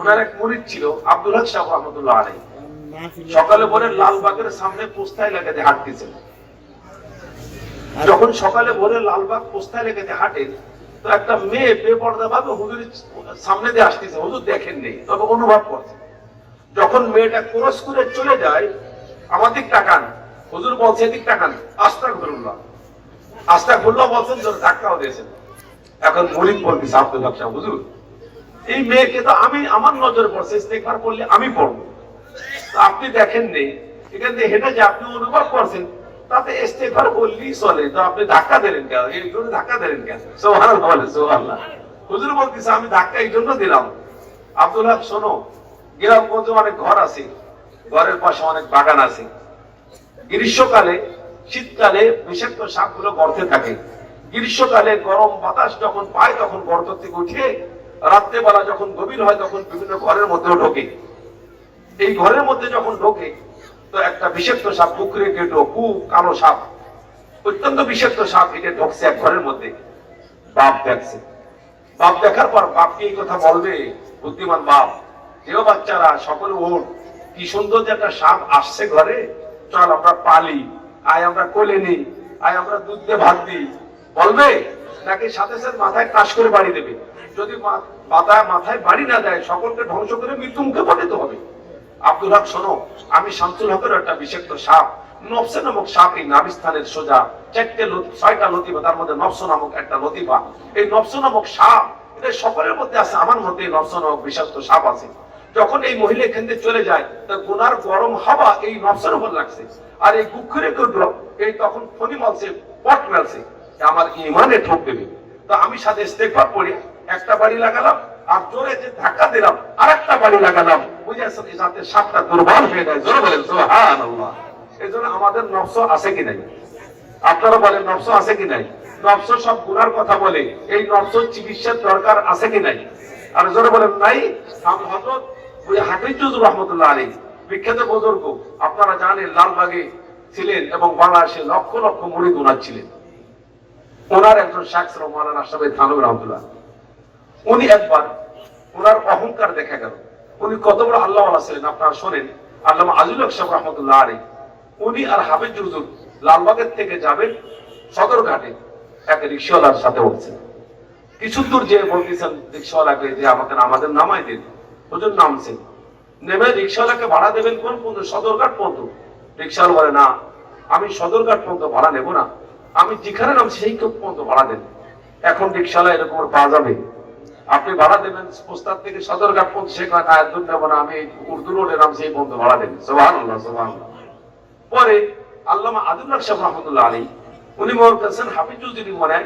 ওনার এক মুরিদ ছিল, আব্দুল হক সাহেব রহমতুল্লাহ আলাই সকালে ভোরে লালবাগের সামনে পোস্তায় লাগাতে হাঁটতেছেন। যখন সকালে ভোরে লালবাগ পোস্তায় লেগেতে হাঁটেন তো একটা মেয়ে বেপর্দা ভাবে হুজুরের সামনে দিয়ে আসতেছে, হুজুর দেখেন নেই। তবে অনুভব করছে। যখন মেয়েটা ক্রস করে চলে যায় আমার দিক তাকান হুজুর বলছে এদিক তাকান আস্তা ঘুরুল্লাহ আস্তা ঘুরলাম বলছেন ধাক্কাও দিয়েছেন। এখন মরিদ বলতেছে, আব্দুল হক সাহেব হুজুর এই মেয়েকে তো আমি আমার নজরে পড়ছে ইস্তেকবার করলে আমি পড়ব। আপনি দেখেন নেই এখান থেকে হেঁটে যে আপনি অনুভব করছেন, তাতে ইস্তেকবার বললেই চলে। তো আপনি ধাক্কা দিলেন কেন? এই জন্য ধাক্কা দিলেন কেন? সোহান বলে সোহাল্লাহ হুজুর বলতেছে, আমি ধাক্কা এই জন্য দিলাম। আব্দুল হক, শোনো, গ্রামগঞ্জে অনেক ঘর আছে, ঘরের পাশে অনেক বাগান আছে। গ্রীষ্মকালে, শীতকালে বিষাক্ত সাপগুলো গর্তে থাকে। গ্রীষ্মকালে গরম বাতাস যখন পায়, তখন গর্ত থেকে উঠে রাত্রেবেলা যখন গভীর হয়, তখন বিভিন্ন ঘরের মধ্যেও ঢোকে। এই ঘরের মধ্যে যখন ঢোকে, তো একটা বিষাক্ত সাপ, পুকুরে কেটো খুব কালো সাপ, অত্যন্ত বিষাক্ত সাপ এটা ঢোকছে এক ঘরের মধ্যে। বাপ দেখছে। বাপ দেখার পর বাপকে এই কথা বলবে? বুদ্ধিমান বাপ যেও বাচ্চারা, সকলে ওর কি সুন্দর যে একটা সাপ আসছে ঘরে। চল, আমরা পালি। আয়, আমরা কোলে নিই। আয়, আমরা দুধ দিয়ে ভাত দিই। বলবে? নাকি সাথে সাথে মাথায় টাস করে বাড়ি দেবে? যদি মাথায় বাড়ি না দেয়, সকলকে ধ্বংস করে মৃত্যু মুখে পতিত হবে। আব্দুল হক, শোনো, আমি শামসুল হকের একটা বিষাক্ত সাপ। নামক সাপ এই সোজা। চারটে ছয়টা তার মধ্যে নামক একটা এই নামক সাপ এটা সকলের মধ্যে আছে, আমার মধ্যে নামক বিষাক্ত সাপ আছে। যখন এই মহিলা এখান চলে যায় তার গরম হাওয়া এই নফসের উপর লাগছে। আর এই এই তখন ফনি মালছে, পট মেলছে। আমার ইমানে ঠোক দেবে। তো আমি সাথে ইস্তেকবার পড়ে। একটা বাড়ি লাগালাম, আর জোরে যে ধাক্কা দিলাম আর একটা বাড়ি লাগালাম। যাতে দুর্বল হয়ে যায়? জোরে বলেন এই জন্য আমাদের নফস আছে কি নাই? আপনারা বলেন, নফস আছে কি নাই? নফস সব গুনার কথা বলে, এই নফস চিকিৎসার দরকার আছে কি নাই? আর জোরে বলেন, নাই। রহমতুল্লাহ আলী বিখ্যাত বুজুর্গ, আপনারা জানেন, লালবাগে ছিলেন এবং বাংলাদেশে লক্ষ লক্ষ মুরিদ ওনার ছিলেন। ওনার একজন শাকস রহমান আশরাফে থানবী রহমতুল্লাহ। উনি একবার ওনার অহংকার দেখা গেল। উনি কত বড় আল্লাহ ছিলেন, আপনারা শোনেন। আল্লাহ আজুল সাহেব রহমতুল্লাহ আলী উনি আর হাফিজ হুজুর লালবাগের থেকে যাবেন সদরঘাটে এক রিক্সাওয়ালার সাথে উঠছেন কিছু দূর যে বলতেছেন রিক্সাওয়ালাকে যে আমাকে আমাদের নামাই দিন। হুজুর নামছেন নেমে রিক্সাওয়ালাকে ভাড়া দেবেন কোন পর্যন্ত? সদরঘাট পর্যন্ত। রিক্সাওয়ালা বলে, না, আমি সদরঘাট পর্যন্ত ভাড়া নেব না। আমি যেখানে নাম সেই পর্যন্ত ভাড়া দেন। এখন রিক্সাওয়ালা এরকম পাওয়া যাবে? আপনি ভাড়া দেবেন পোস্তার থেকে সদরঘাট পর্যন্ত সেখানে আয়াত দূর নেব না, আমি উর্দু রোডে নাম সেই পর্যন্ত ভাড়া দেবেন সোহান আল্লাহ সোহান পরে আল্লামা আদুল্লাহ সাহেব রহমতুল্লাহ আলী উনি মনে করছেন হাফিজুল যদি মনে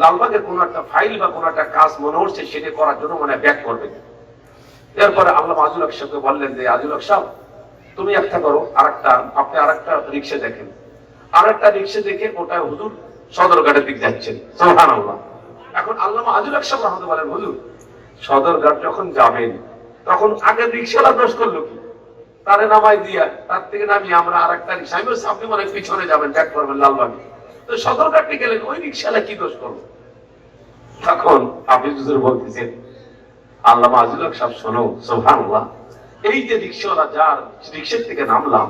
লালবাগের কোন একটা ফাইল বা কোন একটা কাজ মনে হচ্ছে, সেটা করার জন্য মনে ব্যাক করবেন এরপরে আল্লাহ আজুল সাহেবকে বললেন যে আজুল সাহেব, তুমি একটা করো আর একটা আপনি আর একটা রিক্সা দেখেন। আর একটা রিক্সা দেখে ওটা হুজুর সদরঘাটের দিক যাচ্ছেন। সোহান আল্লাহ এখন আল্লাহ আজুল সাহেব রহমতুল্লাহ হুজুর সদরঘাট যখন যাবেন, তখন আগে রিক্সাওয়ালা দোষ করল কি? তারে নামাই দিয়া, তার থেকে নামিয়ে আমরা আর একটা রিক্সা আমি আপনি মনে পিছনে যাবেন ব্যাক করবেন লালবাগে। তো সদরঘাটে গেলেন, ওই রিক্সাওয়ালা কি দোষ করব তখন আপনি হুজুর বলতেছেন, আল্লাহ আজিল সাহেব, শোনো সোহানুল্লাহ এই যে রিক্সাওয়ালা যার রিক্সার থেকে নামলাম,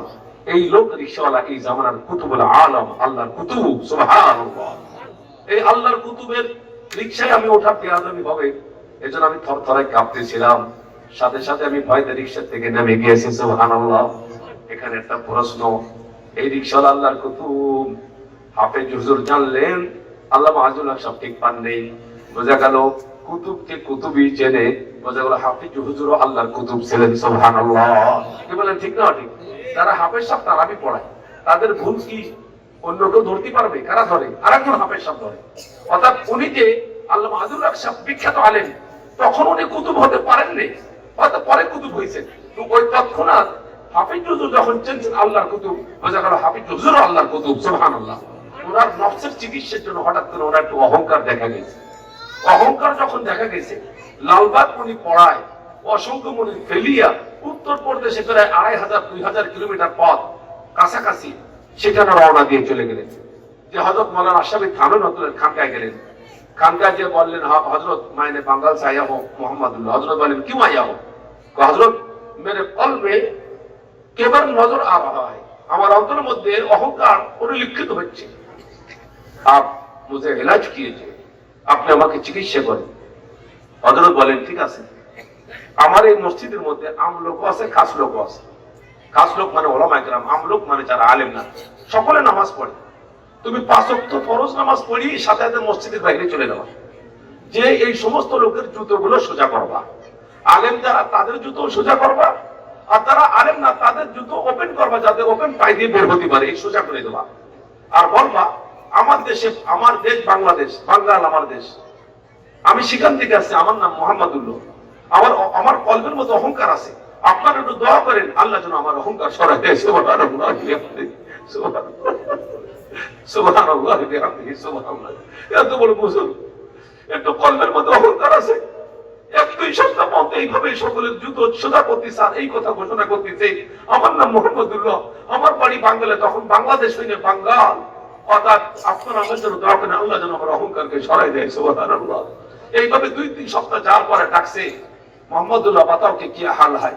এই লোক রিক্সাওয়ালা এই জামানার কুতুবুল আলম, আল্লাহর কুতুব, সুবহানাল্লাহ। এই আল্লাহর কুতুবের রিক্সায় আমি ওঠা পেয়াদমি হবে এজন্য আমি থরথরায় কাঁপতেছিলাম। সাথে সাথে আমি ভয়তে রিক্সা থেকে নেমে গিয়েছি, সুবহানাল্লাহ। এখানে একটা প্রশ্ন, এই রিক্সাওয়ালা আল্লাহর কুতুব, হাফেজ হুজুর জানলেন, আল্লাহ মাহাজুল হক সব ঠিক পান নেই। বোঝা গেল, কুতুবকে কুতুবই চেনে, বোঝা গেল হাফিজ হুজুরও আল্লাহর কুতুব ছিলেন, সুবহানাল্লাহ। কি বলেন, ঠিক না, ঠিক? তারা হাফেজ সাহেব তারাবি পড়ায় তাদের ভুল কি? অন্য কেউ ধরতে পারবে, কারা ধরে? আর একজন হাফেজ সাহেব ধরে। অর্থাৎ উনি যে আল্লাহ হক সাহেব বিখ্যাত আলেন তখন উনি কুতুব হতে পারেননি হয়তো পরে কুতুব হয়েছে ওই তৎক্ষণাৎ হাফিজ হুজুর যখন চেনছেন আল্লাহর কুতুব, বোঝা গেল হাফিজ হুজুর আল্লাহর কুতুব, সুবহানাল্লাহ। ওনার নফসের চিকিৎসার জন্য হঠাৎ করে ওনার একটু অহংকার দেখা গেছে। অহংকার যখন দেখা গেছে, লালবাগ উনি পড়ায়, অসংখ্য মনে ফেলিয়া উত্তর প্রদেশে প্রায় আড়াই হাজার, দুই হাজার কিলোমিটার পথ কাছাকাছি সেখানে রওনা দিয়ে চলে গেলেন। যে হজরত মৌলানা আশাবি থানুন হতলেন খানকায় গেলেন। খানকায় যে বললেন হজরত মাইনে বাঙ্গাল সাইয়া হো মোহাম্মদুল্লাহ হজরত বলেন কি মাইয়া হো হজরত মেরে কলবে কেবল নজর আ রহা है আমার অন্তরের মধ্যে অহংকার পরিলক্ষিত হচ্ছে। আপ মুঝে ইলাজ কিয়েছে আপনি আমাকে চিকিৎসা করেন। হজরত বলেন, ঠিক আছে। আমার এই মসজিদের মধ্যে আম লোক আছে, খাস লোক আছে। খাস লোক মানে ওলামা একরাম আমলোক মানে যারা আলেম না। সকলে নামাজ পড়ে। তুমি পাঁচ ওয়াক্ত ফরজ নামাজ পড়ি সাথে সাথে মসজিদের বাইরে চলে যাওয়া যে এই সমস্ত লোকের জুতোগুলো সোজা করবা। আলেম যারা, তাদের জুতো সোজা করবা। আর তারা আলেম না, তাদের জুতো ওপেন করবা যাতে ওপেন পাই দিয়ে বের হতে পারে, এই সোজা করে দেবা। আর বলবা, আমার দেশে, আমার দেশ বাংলাদেশ বাঙ্গাল আমার দেশ। আমি সেখান থেকে আসছি, আমার নাম মোহাম্মদুল্লাহ। আমার আমার কল্পের মতো অহংকার আছে। আপনারা একটু দোয়া করেন, আল্লাহ যেন আমার অহংকার সরাই দেয়। এত বড় একটু মধ্যে অহংকার আছে। আমার বাড়ি তখন বাংলাদেশ হইলে বাঙ্গাল। অর্থাৎ আমার জন্য আল্লাহ যেন আমার অহংকারকে সরাই দেয়। সুবহানাল্লাহ। এইভাবে দুই, তিন সপ্তাহ যাওয়ার পরে ডাকছে, মোহাম্মদুল্লাহ বাতাও কে কি হাল হয়?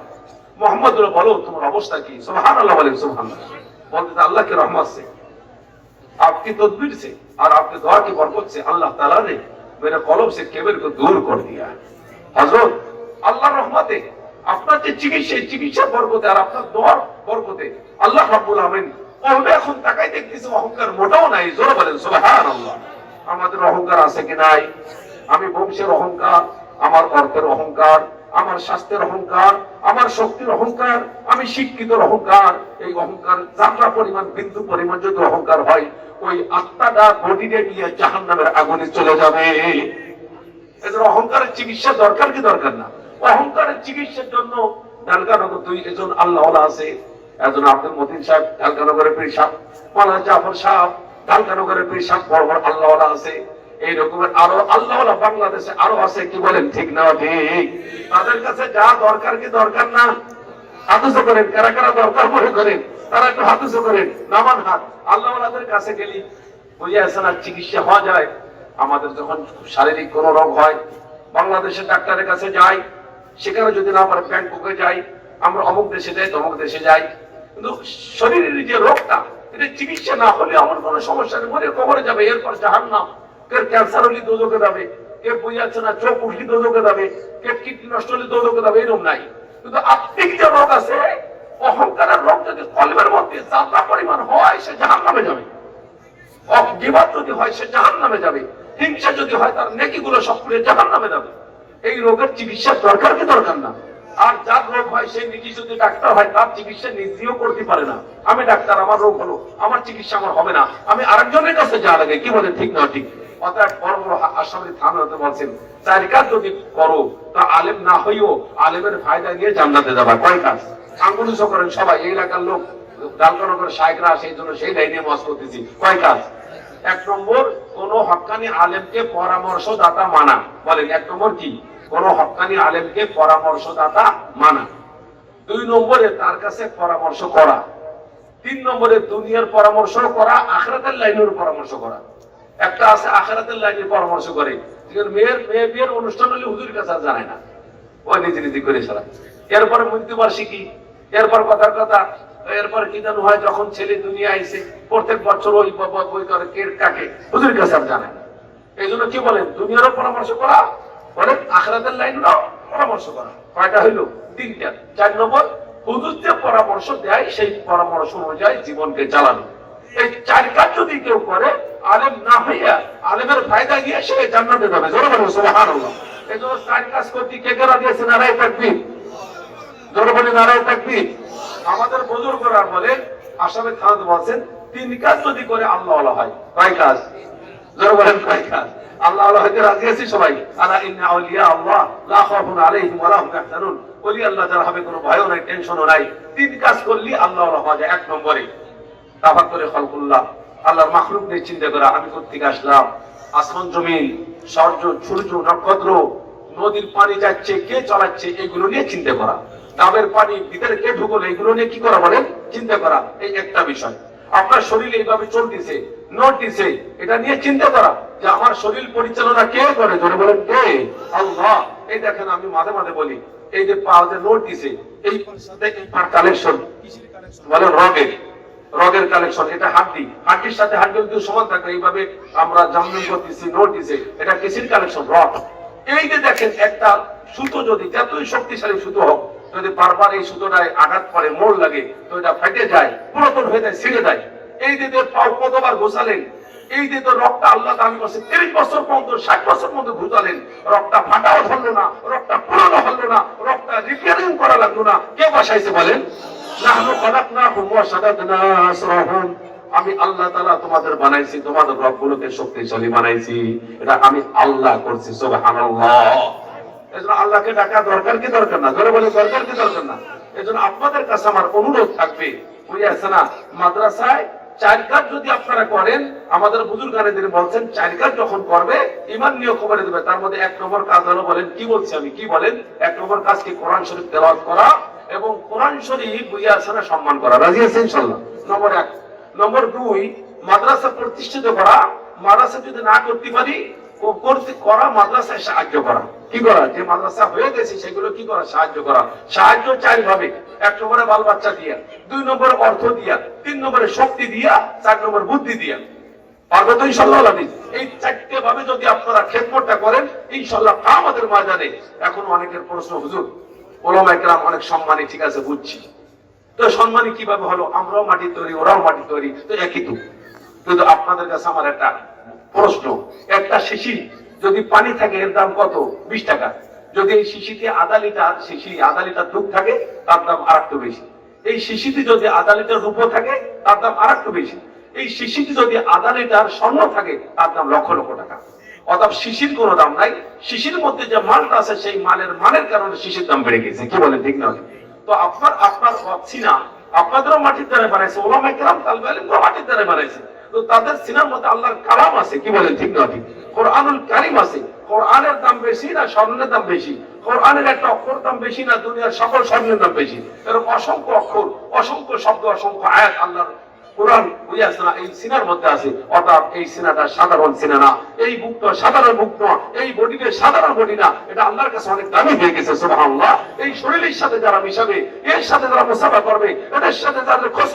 মোহাম্মদ বলো, তোমার অবস্থা কি? সোহান আল্লাহ বলেন সোহান বলতে আল্লাহ কি রহমত সে। আপনি তদবির সে, আর আপনি দোয়া কি বরকত সে, আল্লাহ তালা রে, মেরে কলম সে, কেবের কে দূর কর দিয়া। হজরত আল্লাহ রহমতে, আপনার যে চিকিৎসা চিকিৎসা বরকতে, আর আপনার দোয়ার বরকতে আল্লাহ রাব্বুল আলামিন ওহবে এখন তাকাই দেখতেছে, অহংকার মোটাও নাই। জোর বলেন সুবহান আল্লাহ আমাদের অহংকার আছে কি নাই? আমি বংশের অহংকার, আমার অর্থের অহংকার আমার স্বাস্থ্যের অহংকার, আমার শক্তির অহংকার, আমি শিক্ষিত অহংকার। এই অহংকার যাত্রা পরিমাণ বিন্দু পরিমাণ যদি অহংকার হয়, ওই আত্মাটা বডিতে নিয়ে জাহান নামের আগুনে চলে যাবে। এদের অহংকারের চিকিৎসা দরকার কি দরকার না? অহংকারের চিকিৎসার জন্য ঢালকানগর দুই একজন আল্লাহ আছে। একজন আব্দুল মতিন সাহেব, ঢালকানগরের সাহেব। মালা জাফর সাহেব, ঢালকানগরের সাহেব, বড় বড় আল্লাহ আছে। এই রকমের আরও আল্লাহ বাংলাদেশে আরও আছে, কি বলেন, ঠিক না ঠিক? তাদের কাছে যা দরকার কি দরকার না? করেন, কারা কারা দরকার মনে করেন? তারা একটু করেন, নামান হাত। আল্লাহওয়ালাদের কাছে গেলি আসে না, চিকিৎসা হওয়া যায়। আমাদের যখন শারীরিক কোনো রোগ হয় বাংলাদেশের ডাক্তারের কাছে যাই, সেখানে যদি না পারে ব্যাংককে যাই, আমরা অমুক দেশে যাই, তমুক দেশে যাই। কিন্তু শরীরের যে রোগটা, এটা চিকিৎসা না হলে আমার কোনো সমস্যা নেই মরে কবরে যাবে, এরপর জাহান নাম ক্যান্সার হলে দোজকে যাবে বুঝাচ্ছে না, চোখ উঠলি দোজকে যাবে কে কিডনি নষ্ট দোজকে যাবে এরকম নাই। কিন্তু আত্মিক যে রোগ আছে অহংকারের রোগ যদি কলমের মধ্যে পরিমাণ হয়, সে জাহান নামে যাবে। বিবাদ যদি হয়, সে জাহান নামে যাবে। হিংসা যদি হয়, তার সব জাহান নামে যাবে। এই রোগের চিকিৎসার দরকার কি দরকার না? আর যার রোগ হয়, সে নিজে যদি ডাক্তার হয়, তার চিকিৎসা নিজেও করতে পারে না। আমি ডাক্তার, আমার রোগ হলো, আমার চিকিৎসা আমার হবে না। আমি আরেকজনের কাছে যা লাগে, কি বলে ঠিক না, ঠিক? অর্থাৎ বড় বড় আসামি থান বলছেন চার কাজ যদি করো, তা আলেম না হইও, আলেমের ফায়দা নিয়ে জান্নাতে যাবা কয় কাজ? আঙ্গুল করেন সবাই, এই এলাকার লোক ডালকানো করে সেই জন্য সেই লাইনে মাস করতেছি কয় কাজ? এক নম্বর, কোন হক্কানি আলেমকে পরামর্শদাতা মানা। বলেন, এক নম্বর কি? কোন হক্কানি আলেমকে পরামর্শদাতা মানা। দুই নম্বরে, তার কাছে পরামর্শ করা। তিন নম্বরে, দুনিয়ার পরামর্শ করা, আখরাতের লাইনের পরামর্শ করা। একটা আছে আখরাতের লাইনের পরামর্শ করে। মেয়ের মেয়ে বিয়ের অনুষ্ঠান হলে হুজুরের কাছে জানায় না। ওই নিজে নিজে করে সারা এরপরে মৃত্যুবার্ষিকী এরপর কথার কথা, এরপর কি জানো হয় যখন ছেলে দুনিয়া আইছে, প্রত্যেক বছর ওই বই করে কে কাকে, হুজুরের কাছে জানায় এই জন্য কি বলেন দুনিয়ারও পরামর্শ করা বলেন আখরাতের লাইনেরও পরামর্শ করা। কয়টা হইল? তিনটা। চার নম্বর হুজুর যে পরামর্শ দেয়, সেই পরামর্শ অনুযায়ী জীবনকে চালানো। বলি আমাদের বুজুর্গরা বলেন আসামে খান বলছেন তিন কাজ যদি করে আল্লাহ হয়, কয় কাজ? বলেন, কয় কাজ? আল্লাহ রাজি আছি সবাই। আল্লাহ আল্লাহ, যারা হবে কোনো ভয়ও নাই, টেনশনও নাই। তিন কাজ করলি আল্লাহ আল্লাহ হওয়া যায় এক নম্বরে। তাফাক করে খলকুল্লাহ আল্লাহর মাখলুক নিয়ে চিন্তা করা আমি কোথেকে আসলাম? আসমান জমিন, সূর্য সূর্য, নক্ষত্র, নদীর পানি যাচ্ছে, কে চালাচ্ছে, এগুলো নিয়ে চিন্তা করা। ডাবের পানি, ভিতরে কে ঢুকলো, এগুলো নিয়ে কি করা বলেন চিন্তা করা। এই একটা বিষয়। আপনার শরীর এইভাবে চলতেছে নোট দিছে এটা নিয়ে চিন্তা করা। যে আমার শরীর পরিচালনা কে করে? ধরে বলেন কে? আল্লাহ। এই দেখেন আমি মাঝে মাঝে বলি, এই যে পাওয়া যে নোট দিছে এই সাথে এই পার কালেকশন বলে রগের রগের কালেকশন এটা হাড্ডি। হাড্ডির সাথে হাড্ডি যদি সমান থাকে, এইভাবে আমরা জামলিং করতেছি নোট দিছে এটা কিসির কালেকশন রক এই যে দেখেন, একটা সুতো যদি যতই শক্তিশালী সুতো হোক, যদি বারবার এই সুতোটায় আঘাত করে, মোড় লাগে, তো এটা ফেটে যায়, পুরাতন হয়ে যায়, ছিঁড়ে যায়। এই যে যে পাও কতবার ঘোষালেন, এই যে তো রক্তটা আল্লাহ দান করছে, তিরিশ বছর পর্যন্ত, ষাট বছর পর্যন্ত ঘুরালেন রক্তটা ফাটাও ধরলো না, রক্তটা পুরানো হলো না, রক্তটা রিপেয়ারিং করা লাগল না, কে বসাইছে বলেন? আমি আল্লাহ তালা তোমাদের বানাইছি, তোমাদের রবগুলোকে শক্তিশালী বানাইছি। এটা আমি আল্লাহ করছি সব আল্লাহ আল্লাহকে ডাকা দরকার কি দরকার না? ধরে বলে দরকার কি দরকার না? এজন্য আপনাদের কাছে আমার অনুরোধ থাকবে মাদ্রাসায় চার কাজ যদি আপনারা করেন, আমাদের বুজুর্গানেদের বলছেন, চার কাজ যখন করবে, ইমান নিয়োগ করে দেবে। তার মধ্যে এক নম্বর কাজ হলো বলেন, কি বলছি আমি, কি বলেন? এক নম্বর কাজ কি কোরআন শরীফ তেলাওয়াত করা এবং কোরআন শরীফ আসে সম্মান করা। রাজি আছে ইনশাল্লাহ নম্বর এক। নম্বর দুই, মাদ্রাসা প্রতিষ্ঠিত করা। মাদ্রাসা যদি না করতে পারি করা মাদ্রাসায় সাহায্য করা। কি করা? যে মাদ্রাসা হয়ে গেছে, সেগুলো কি করা? সাহায্য করা। সাহায্য চার ভাবে। এক নম্বরে বাল বাচ্চা দিয়া, দুই নম্বরে অর্থ দিয়া, তিন নম্বরে শক্তি দিয়া, চার বুদ্ধি দিয়া। এই আমাদের এখন অনেকের প্রশ্ন অনেক সম্মানী, ঠিক আছে, বুঝছি। তো সম্মানী কীভাবে হলো? আমরাও মাটি তৈরি, ওরাও মাটি তৈরি, তো একই কিন্তু আপনাদের কাছে আমার একটা প্রশ্ন, একটা শিশি যদি পানি থাকে, এর দাম কত? বিশ টাকা। যদি এই শিশিতে আধা লিটার, শিশি আধা লিটার দুধ থাকে, তার দাম আর একটু বেশি। এই শিশিতে যদি আধা লিটার রূপো থাকে, তার দাম আর একটু বেশি। এই শিশিতে যদি আধা লিটার স্বর্ণ থাকে, তার দাম লক্ষ লক্ষ টাকা। অর্থাৎ শিশির কোনো দাম নাই। শিশির মধ্যে যে মালটা আছে, সেই মালের মানের কারণে শিশির দাম বেড়ে গেছে। কি বলেন, ঠিক না? তো আপনার আপনার সিনা আপনাদেরও মাটির দ্বারা বানাইছে ওলামা কেরাম তালবে আলিমরাও মাটির দ্বারা বানাইছে। তো তাদের সিনার মধ্যে আল্লাহর কালাম আছে, কি বলে ঠিক না ঠিক? কোরআনুল কারিম আছে। কোরআনের দাম বেশি না স্বর্ণের দাম বেশি? কোরআনের একটা অক্ষর দাম বেশি না দুনিয়ার সকল স্বর্ণের দাম বেশি? এরকম অসংখ্য অক্ষর, অসংখ্য শব্দ, অসংখ্য আয়াত আল্লাহর কোরআন না এই সিনার মধ্যে আছে। অর্থাৎ এই সিনাটা সাধারণ সিনা না, এই সাধারণ এই বডিতে সাধারণ বডি না, এটা আল্লাহর কাছে অনেক দামি হয়ে গেছে, সুবহানাল্লাহ। এই শরীরের সাথে যারা মিশাবে, এর সাথে যারা মুসাফা করবে সাথে যাদের খোঁজ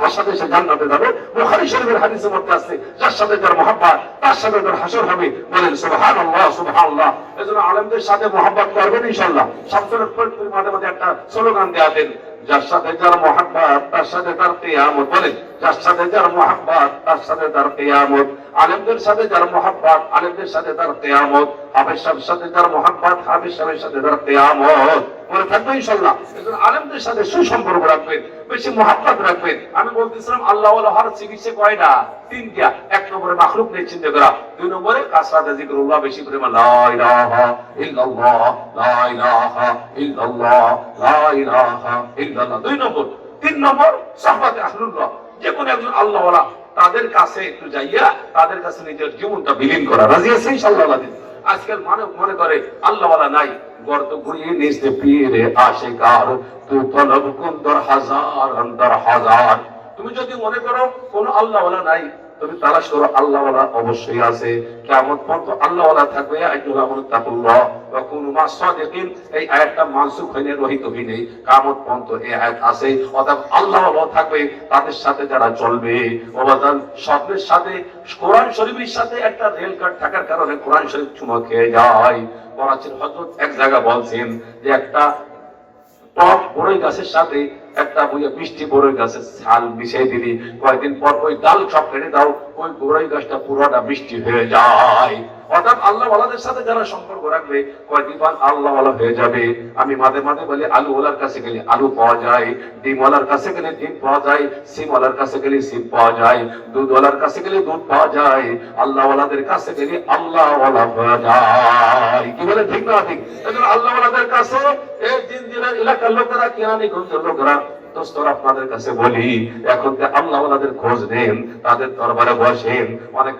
তার সাথে সে জান্নাতে যাবে। বুখারী শরীফের হাদিসের মধ্যে আছে, যার সাথে যার মহাব্বত, তার সাথে যার হাসর হবে, বলেন সুবহানাল্লাহ সুবহানাল্লাহ। এজন্য আলেমদের সাথে মহাব্বত করবেন ইনশাআল্লাহ। প্রত্যেক মাঝে মাঝে একটা স্লোগান দেয়া দেন যার সাথে যার মহাব্বত, তার সাথে তার কেয়ামত, বলেন, যার সাথে যার মহাব্বত, তার সাথে তার কেয়ামত। আলেমদের সাথে যার মহাব্বত, আলেমদের সাথে তার কেয়ামত। হাফেজ সাহেবের সাথে যার মহাব্বত, হাফেজ সাহেবের সাথে তার কিয়ামত। মনে থাকবে ইনশাআল্লাহ। এজন্য আলেমদের সাথে সুসম্পর্ক রাখবেন, বেশি মহাব্বত রাখবেন। আমি বলতেছিলাম আল্লাহ হর চিকিৎসা কয়টা তিনটা। এক নম্বরে মাখলুক নিয়ে চিন্তা করা। দুই নম্বরে কাসরাতে জিকরুল্লাহ বেশি করে লা ইলাহা ইল্লাল্লাহ, লা ইলাহা ইল্লাল্লাহ, লা ইলাহা ইল্লাল্লাহ। দুই নম্বর। তিন নম্বর, সাহবাতে আহলুল্লাহ যে কোনো একজন আল্লাহওয়ালা তাদের কাছে একটু যাইয়া তাদের কাছে নিজের জীবনটা বিলীন করা। রাজি আছে ইনশাআল্লাহ আজকাল মানব মনে করে, আল্লাহওয়ালা নাই, গর্ত ঘুরিয়ে নিজে পীরে আশিকার তু তলব হাজার, অন্তর হাজার। তুমি যদি মনে করো কোন আল্লাহওয়ালা নাই তুমি তালাশ করো আল্লাহ ওয়ালা অবশ্যই আছে। কেমন পর্যন্ত আল্লাহ ওয়ালা থাকবে কোরআন শরীফের সাথে একটা রেল কার্ড থাকার কারণে কোরআন শরীফ খেয়ে যে একটা বড়ই গাছের সাথে একটা বইয়ে মিষ্টি বড়ই গাছে ছাল মিশিয়ে দিলি। কয়েকদিন পর ওই ডাল সব কেটে দাও, ওই বড়ই গাছটা পুরোটা বৃষ্টি হয়ে যায়। অর্থাৎ আল্লাহ ওয়ালাদের সাথে যারা সম্পর্ক রাখবে কয়েকদিন পর আল্লাহ ওয়ালা হয়ে যাবে। আমি মাঝে মাঝে বলি আলু ওয়ালার কাছে গেলে আলু পাওয়া যায় ডিম ওয়ালার কাছে গেলে ডিম পাওয়া যায় সিম ওয়ালার কাছে গেলে সিম পাওয়া যায় দুধ ওয়ালার কাছে গেলে দুধ পাওয়া যায় আল্লাহ ওয়ালাদের কাছে গেলে আল্লাহ ওয়ালা পাওয়া যায়। কি বলে, ঠিক না ঠিক? আল্লাহ ওয়ালাদের কাছে এই দিন দিনের এলাকার লোকেরা কেরানি লোকেরা আপনাদের কাছে বলি, এখন যে আল্লাহ ওনাদের খোঁজ নেন, তাদের দরবারে বসেন, অনেক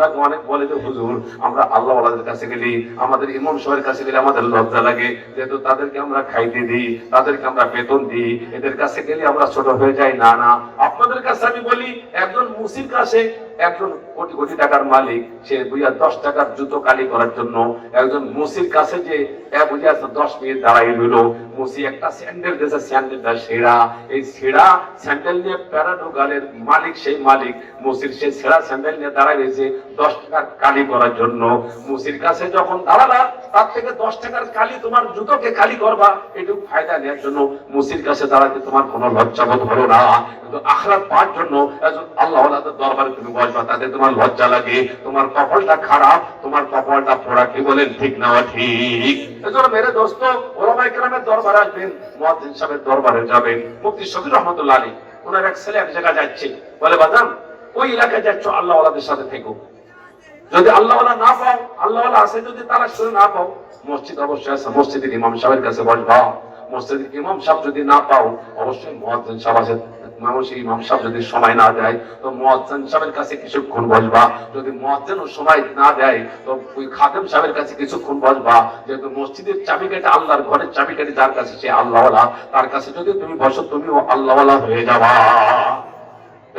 লাগে, অনেক বলে যে, হুজুর, আমরা আল্লাহ ওনাদের কাছে গেলি, আমাদের কাছে গেলে আমাদের লজ্জা লাগে, যেহেতু তাদেরকে আমরা খাইতে দিই, তাদেরকে আমরা বেতন দিই, এদের কাছে গেলে আমরা ছোট হয়ে যাই। না না, আপনাদের কাছে আমি বলি, একজন মুসির কাছে একজন কোটি কোটি টাকার মালিক, সে বুঝা দশ টাকার জুতো কালি করার জন্য একজন মুসির কাছে যে বুঝা দশ মিনিট দাঁড়াই রইল। মুসি একটা স্যান্ডেল দিয়েছে, স্যান্ডেলটা সেরা এই সেরা স্যান্ডেল নিয়ে প্যারাডোগালের মালিক সেই মালিক, মুসির সেই সেরা স্যান্ডেল নিয়ে দাঁড়াই রয়েছে দশ টাকার কালি করার জন্য। মুসির কাছে যখন দাঁড়ালা, তার থেকে দশ টাকার কালি তোমার জুতোকে কালি করবা, এটুকু ফায়দা নেওয়ার জন্য মুসির কাছে দাঁড়াতে তোমার কোনো লজ্জাবোধ হলো না। কিন্তু আখরাত পাওয়ার জন্য আল্লাহ দরবারে তুমি বসবা তাতে তোমার লজ্জা লাগে, তোমার কপালটা খারাপ, তোমার কপালটা পোড়া কি বলেন, ঠিক না ঠিক? মেরে দোস্ত ওলামাই কেরামের দরবারে আসবেন, মুয়াজ্জিন সাহেবের দরবারে যাবেন, মুফতি শফির রহমতুল্লাহ আলী ওনার এক ছেলে এক জায়গায় যাচ্ছে, বলে, বাদাম, ওই এলাকায় যাচ্ছ আল্লাহ সাথে থেকো। যদি আল্লাহ না পাও আল্লাহ আছে, যদি তারা শুনে না পাও, মসজিদ অবশ্যই আছে, মসজিদের ইমাম সাহেবের কাছে বসবা। মসজিদের ইমাম সাহেব যদি না পাও, অবশ্যই মুয়াজ্জিন সাহেব আছে মানুষ ইমাম যদি সময় না দেয়, তো মুয়াজ্জিন সাহেবের কাছে কিছুক্ষণ বসবা। যদি মুয়াজ্জিন সময় না দেয়, তো ওই খাদেম সাহেবের কাছে কিছুক্ষণ বসবা। যেহেতু মসজিদের চাবিকাঠি আল্লাহর ঘরের চাবিকাঠি যার কাছে, সে আল্লাহওয়ালা। তার কাছে যদি তুমি বসো, তুমিও আল্লাহওয়ালা হয়ে যাবা।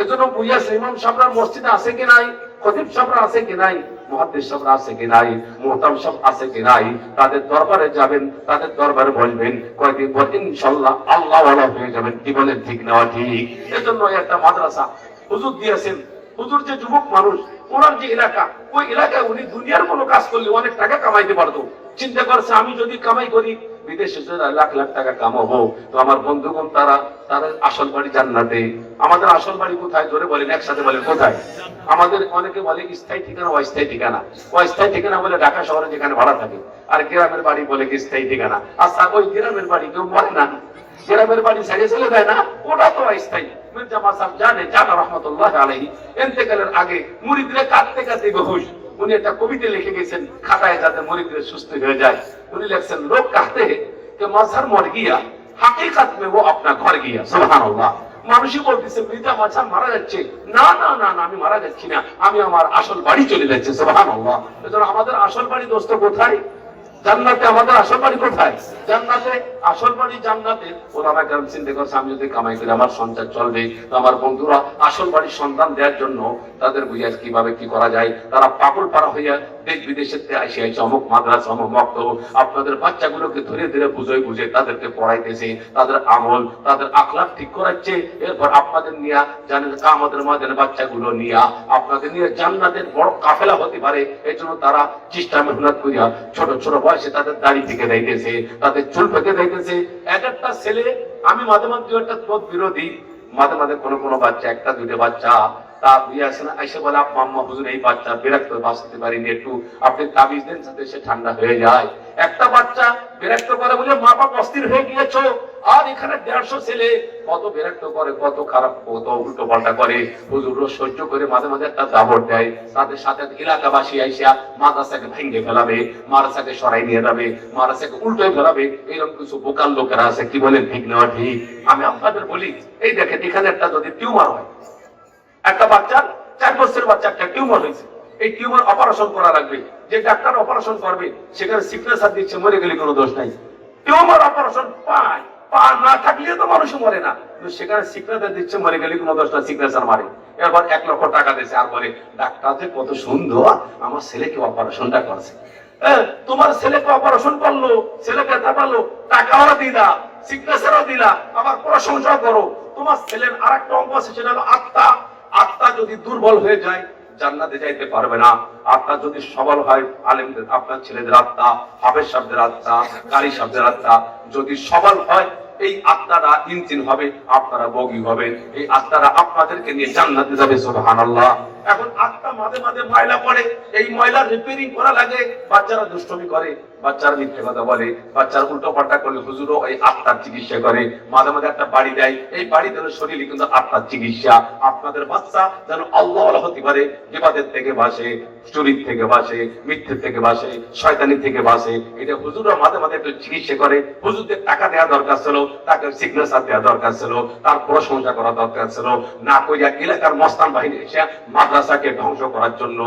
এজন্য বুঝিয়াছে ইমাম সাহেবরা মসজিদে আছে কি নাই? খতিব সাহেবরা আছে কি নাই? আছে কি নাই সব আছে কি নাই, তাদের দরবারে যাবেন, তাদের দরবারে বলবেন কয়েকদিন পর ইনশাল্লাহ আল্লাহ হয়ে যাবেন। ঠিক নেওয়া ঠিক? এজন্য একটা মাদ্রাসা, হুজুর দিয়েছেন। হুজুর যে যুবক মানুষ, ওনার যে এলাকা, ওই এলাকায় উনি দুনিয়ার কোনো কাজ করলে অনেক টাকা কামাইতে পারতো। চিন্তা করছে, আমি যদি কামাই করি বিদেশে যদি লাখ লাখ টাকা কামাবো তো আমার বন্ধুগণ, তারা তারা আসল বাড়ি জান্নাতে। আমাদের আসল বাড়ি কোথায়? জোরে বলেন, একসাথে বলেন, কোথায়? আমাদের অনেকে বলে স্থায়ী ঠিকানা, অস্থায়ী ঠিকানা। অস্থায়ী ঠিকানা বলে ঢাকা শহরে যেখানে ভাড়া থাকে, আর গ্রামের বাড়ি বলে স্থায়ী ঠিকানা? আচ্ছা ওই গ্রামের বাড়ি কেউ মরে না? গ্রামের বাড়ি ছেড়ে চলে যায় না? ওটা তো অস্থায়ী। মির্জা মাসাব জানে, জানা রহমতুল্লাহ আলহী এতেকালের আগে মুরিদরে কাঁদতে কাঁদতে বেহুশ। উনি একটা কবিতা লিখে গেছেন, খাটায় যাতে মরিদের সুস্থ হয়ে যায়। উনি লেখছেন, লোক কাহতে যে মাঝার মর গিয়া, হাকিকাত মে ও আপনা ঘর গিয়া। সুবহানাল্লাহ। মানুষই বলতেছে মৃতা মাছা মারা যাচ্ছে। না না না, আমি মারা যাচ্ছি না। আমি আমার আসল বাড়ি চলে যাচ্ছে। সুবহানাল্লাহ। এজন্য আমাদের আসল বাড়ি দোস্ত কোথায়? জান্নাতে আমাদের আসল বাড়ি কোথায়? জান্নাতে আসল বাড়ি জান্নাতে। ওনারা কেন চিন্তা করছে, আমি যদি কামাই করি, আমার সঞ্চার চলবে। আমার বন্ধুরা আসল বাড়ির সন্তান দেওয়ার জন্য তাদের বুঝিয়ে কীভাবে কি করা যায়। তারা পাগল পাড়া হইয়া দেশ বিদেশের আসে অমুক মাদ্রাস, অমুক মক্ত আপনাদের বাচ্চাগুলোকে ধীরে ধীরে বুঝে বুঝে তাদেরকে পড়াইতেছে। তাদের আমল, তাদের আখলাখ ঠিক করাচ্ছে। এরপর আপনাদের নিয়ে জানেন আমাদের মাদের বাচ্চাগুলো নিয়ে আপনাদের নিয়ে জান্নাতের বড় কাফেলা হতে পারে। এই জন্য তারা চেষ্টা মেহনত করিয়া ছোট ছোট বয়সে তাদের দাড়ি থেকে দিতেছে, তাদের চুল পেকে দিতেছে এক একটা ছেলে, আমি মাঝে মাঝে একটা বিরোধী। মাঝে মাঝে কোনো কোনো বাচ্চা, একটা দুইটা বাচ্চা। তা বুঝে আসে না, এসে বলে আপা হুজুর, এই বাচ্চা পারিনি একটু। আপনি তাবিজ দেন সাথে সে ঠান্ডা হয়ে যায়। একটা বাচ্চা বিরক্ত করে বলে মা বাপ অস্থির হয়ে আর এখানে দেড়শো ছেলে। কত বিরক্ত করে, কত খারাপ, কত উল্টো পাল্টা করে সহ্য করে মাঝে মাঝে একটা দাবর দেয়। তাদের সাথে এলাকাবাসী আইসা মাদ্রাসাকে ভেঙে ফেলাবে, মাদ্রাসাকে সরাই নিয়ে যাবে, মাদ্রাসাকে উল্টো ফেলাবে। এরকম কিছু বোকাল লোকেরা আছে, কি বলেন ঠিক নেওয়া ঠিক। আমি আপনাদের বলি, এই দেখেন, এখানে একটা যদি টিউমার হয় একটা বাচ্চার চার বছরের বাচ্চা একটা টিউমার হয়েছে। এই টিউমার অপারেশন করা লাগবে। যে ডাক্তার অপারেশন করবে, সেখানে সিগনেচার দিচ্ছে, মরে গেলে কোনো দোষ নাই। টিউমার অপারেশন পায়। পা না থাকলেও তো মানুষ মরে না। সেখানে দিচ্ছে, মরে গেলে কোনো মারে। এরপর এক লক্ষ টাকা দিয়েছে আর বলে, ডাক্তার যে কত সুন্দর, আমার ছেলেকে অপারেশনটা করছে। তোমার ছেলেকে অপারেশন করল, ছেলে ব্যথা পালো টাকাও দিলা সিগনেচারও দিলা, আবার প্রশংসা করো। তোমার ছেলের আর একটা অঙ্গ আছে, সেটা হলো আত্মা। আত্মা যদি দুর্বল হয়ে যায়, জান্নাতে যাইতে পারবে না। আত্মা যদি সবল হয়, আলেমদের, আপনার ছেলেদের আত্মা, হাফেজ শব্দের আত্মা, কারি শব্দের আত্মা যদি সবল হয়, এই আত্মারা ইঞ্জিন হবে, আপনারা বগি হবেন। এই আত্মারা আপনাদেরকে নিয়ে জান্নাতে যাবে, সুবহানাল্লাহ। এখন আত্মা মাঝে মাঝে ময়লা পড়ে, এই ময়লা রিপেয়ারিং করা লাগে, বাচ্চারা দুষ্টমি করে। বাচ্চার মিথ্যে কথা বলে, বাচ্চার উল্টো পাল্টা করলে হুজুরও ওই আত্মার চিকিৎসা করে। মাঝে মাঝে একটা বাড়ি দেয়, এই বাড়ি দিল শরীরে কিন্তু আত্মার চিকিৎসা। আপনাদের বাচ্চা যেন আল্লাহ হতে পারে, বিবাদের থেকে বাসে চুরির থেকে বাসে মিথ্যে থেকে বাসে শয়তানি থেকে বাসে এটা হুজুররা মাঝে মাঝে একটু চিকিৎসা করে। হুজুরদের টাকা দেওয়া দরকার ছিল, তাকে সিগনেচার দেওয়া দরকার ছিল, তার প্রশংসা করা দরকার ছিল। না কইয়া এলাকার মস্তান বাহিনী এসে মাদ্রাসাকে ধ্বংস করার জন্য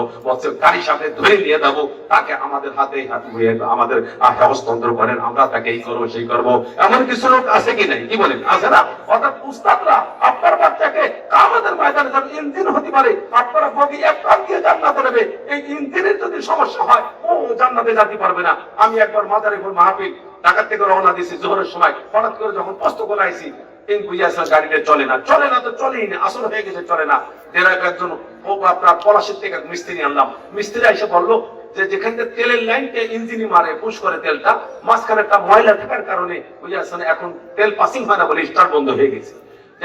গাড়ি সামনে ধরে নিয়ে যাব, তাকে আমাদের হাতে হাত ধুয়ে আমাদের হাতে হস্তান্তর করেন আমরা তাকে এই করব, সেই করব। এমন কিছু লোক আছে কি নাই? কি বলেন? আছে না? অর্থাৎ উস্তাদরা আপনার বাচ্চাকে কামাদের ময়দানে যেন ইঞ্জিন হতে পারে, আপনারা বগি এক কান দিয়ে জান্নাতে নেবে। এই ইঞ্জিনের যদি সমস্যা হয়, ও জান্নাতে যেতে পারবে না। আমি একবার মাদারীপুর মাহফিল ঢাকা থেকে রওনা দিয়েছি জোহরের সময়। হঠাৎ করে যখন কষ্ট করে আইছি গাড়িটা চলে না। চলে না তো চলেই না, আসল হয়ে গেছে, চলে না। যে যেখান থেকে তেলের লাইনটা ইঞ্জিনি মারে, পুশ করে তেলটা মাঝখানে একটা ময়লা থাকার কারণে বুঝিয়াছেন এখন তেল পাসিং হয় না বলে স্টার বন্ধ হয়ে গেছে।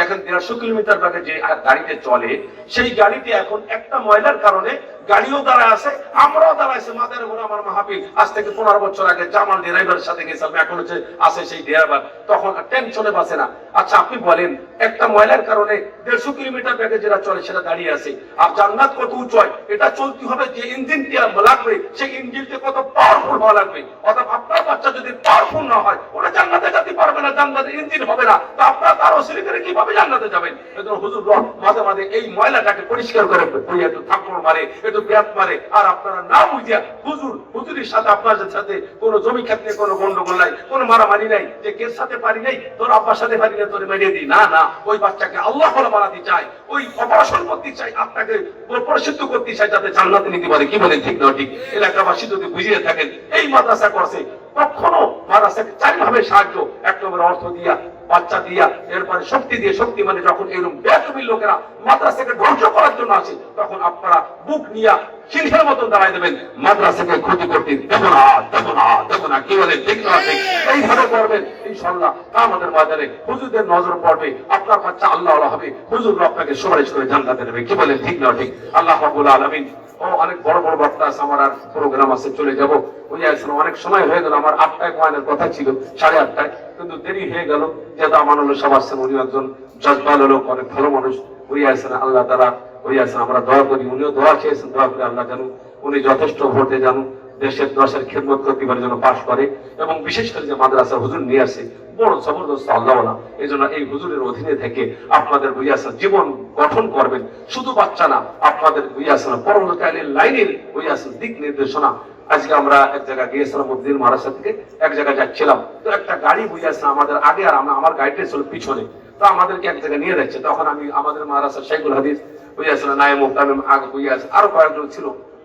এখন দেড়শো কিলোমিটার বাগে যে গাড়িতে চলে, সেই গাড়িতে এখন একটা ময়লার কারণে গাড়িও দাঁড়ায় আছে, আমরাও দাঁড়াইছে মাদের উপর আমার মাহাবীর আজ থেকে পনেরো বছর আগে জামাল ড্রাইভারের সাথে গেছিলাম, এখন হচ্ছে আছে সেই ড্রাইভার। তখন টেনশনে বাসে না। আচ্ছা আপনি বলেন, একটা ময়লার কারণে দেড়শো কিলোমিটার বেগে যেটা চলে, সেটা দাঁড়িয়ে আছে। আর জান্নাত কত উঁচু হয়, এটা চলতে হবে যে ইঞ্জিনটা লাগবে, সেই ইঞ্জিনটা কত পাওয়ারফুল হওয়া লাগবে। অর্থাৎ আপনার বাচ্চা যদি পাওয়ারফুল না হয় ওটা জান্নাতে যেতে পারবে না জান্নাতে ইঞ্জিন হবে না। তো আপনার তার অসুরি করে কীভাবে জান্নাতে যাবেন? এজন্য হুজুর, মাঝে মাঝে এই ময়লাটাকে পরিষ্কার করে করি একটু থাপ্পড় মারে, একটু ব্যাত মারে। আর আপনারা না বুঝিয়া হুজুর, হুজুরের সাথে আপনাদের সাথে কোনো জমি ক্ষেত্রে কোনো গন্ডগোল নাই, কোনো মারামারি নাই, যে কের সাথে পারি নাই, তোর আব্বার সাথে পারি না তোর মেরিয়ে দিই। না না, ওই বাচ্চাকে আল্লাহ বলে বানাতে চাই, ওই অপারেশন করতে চাই, আপনাকে পরিশুদ্ধ করতে চাই, যাতে জান্নাতে নিতে পারে। কি বলেন ঠিক না ঠিক? এলাকাবাসী যদি বুঝিয়ে থাকেন, এই মাদ্রাসা করছে, কখনো মাদ্রাসাকে চারিভাবে সাহায্য, এক নম্বর অর্থ দিয়া বাচ্চা দিয়া, এরপরে শক্তি দিয়ে শক্তি মানে যখন এরকম বেতবিল লোকেরা মাদ্রাসাকে ধ্বংস করার জন্য আসে, তখন আপনারা বুক নিয়া সিংহের মতন দাঁড়াই দেবেন, মাদ্রাসাকে ক্ষতি করতে দেব না দেব না দেব না। কি বলে? ঠিক না, ঠিক। এইভাবে করবেন ইনশাল্লাহ আমাদের বাজারে হুজুরদের নজর পড়বে, আপনার বাচ্চা আল্লাহ হবে হুজুর আপনাকে সুপারিশ করে জানতে দেবে কি বলে? ঠিক না, ঠিক। আল্লাহ রাব্বুল আলামিন ও অনেক বড় বড় বক্তা আছে, আমার আর প্রোগ্রাম আছে, চলে যাব। ওই আসলে অনেক সময় হয়ে গেল, আমার আটটায় কয়েনের কথা ছিল, সাড়ে আটটায়। কিন্তু দেরি হয়ে গেল, যেহেতু হলো সব আসছেন উনি একজন জজবাল লোক, অনেক ভালো মানুষ। উনি আসেন আল্লাহ তারা ওই আসেন আমরা দোয়া করি, উনিও দোয়া চেয়েছেন, দোয়া করে আল্লাহ জানুন উনি যথেষ্ট ভোটে জানুন দেশের দশের খেদমত করতে যেন পাশ করে এবং বিশেষ করে যে মাদ্রাসা হুজুর নিয়ে আসে, বড় জবরদস্ত আল্লাহ এই জন্য এই হুজুরের অধীনে থেকে আপনাদের বুঝিয়াছেন জীবন গঠন করবেন। শুধু বাচ্চা না, আপনাদের বুঝিয়াছেন পরমকালীন লাইনের বুঝিয়াছেন দিক নির্দেশনা। আজকে আমরা এক জায়গায় গিয়েছিলাম উদ্দিন মহারাষ্ট্র থেকে এক জায়গায় যাচ্ছিলাম। তো একটা গাড়ি বুঝিয়াছে আমাদের আগে আর আমরা আমার গাড়িটা ছিল পিছনে। তো আমাদেরকে এক জায়গায় নিয়ে যাচ্ছে। তখন আমি আমাদের মহারাষ্ট্র শেখুল হাদিস বুঝিয়াছিল নাইম মুক্তামিম আগে বুঝিয়াছে আরও কয়েকজন ছিল।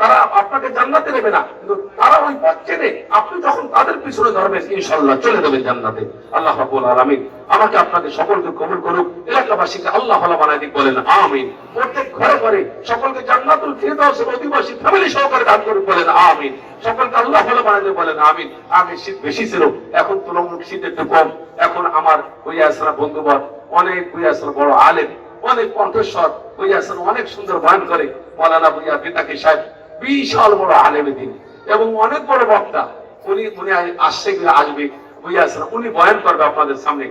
তারা আপনাকে জান্নাতে নেবে না। কিন্তু তারা ওই পথ চেনে। আপনি যখন তাদের পিছনে ধরবেন ইনশাল্লাহ চলে যাবেন জান্নাতে। আল্লাহ রাব্বুল আলামিন আমাকে আপনাকে সকলকে কবুল করুক, এলাকাবাসীকে আল্লাহ ভালো বানাই দিক, বলেন, আমিন। প্রত্যেক ঘরে ঘরে সকলকে জান্নাতুল ফিরদাউসের অধিবাসী ফ্যামিলি সহকারে দান করুক, বলেন, আমিন। সকলকে আল্লাহ ভালো বানাই দিক, বলেন, আমিন। আগে শীত বেশি ছিল, এখন তুলনামূলক শীত একটু কম। এখন আমার ওই আসরা বন্ধুবর অনেক ওই আসরা বড় আলেম, অনেক কণ্ঠস্বর ওই আসেন অনেক সুন্দর বয়ান করে। মৌলানা বুইয়া পিতাকে সাহেব বিশাল বড় আলেমে দিন। এবং অনেক বড় বক্তা। উনি উনি আসছে কি আসবে উনি বয়ান করবে আপনাদের সামনে।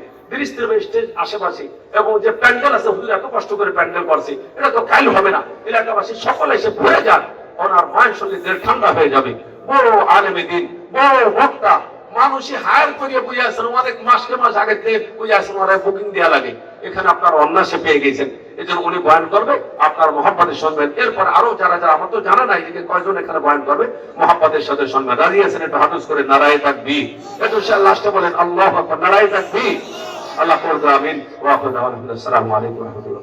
আশেপাশে। এবং যে প্যান্ডেল আছে এত কষ্ট করে প্যান্ডেল করছে। এটা তো কাল হবে না। এলাকাবাসী সকলে এসে ভরে যান ওনার দেড় ঠান্ডা হয়ে যাবে। বড় আলেমে দিন, বড় বক্তা। মানুষই হায়ার করিয়ে বুঝে আসেন অনেক মাসকে মাস আগে থেকে বুকিং দেওয়া লাগে। এখানে আপনার অন্যাসে পেয়ে গেছেন। এই জন্য উনি বয়ান করবে, আপনার মহাব্বাদের শুনবেন এরপর আরও যারা যারা, আমার তো জানা নাই যে কয়জন এখানে বয়ান করবে। মহাব্বাদের সাথে শুনবেন দাঁড়িয়ে আছেন একটু হাতুস করে, নারায় থাকবি একটু লাস্টে বলেন, আল্লাহ নারায় থাকবি আল্লাহ করবে আমিন। ওয়াকুল আসসালামু আলাইকুম রহমতুল্লাহ।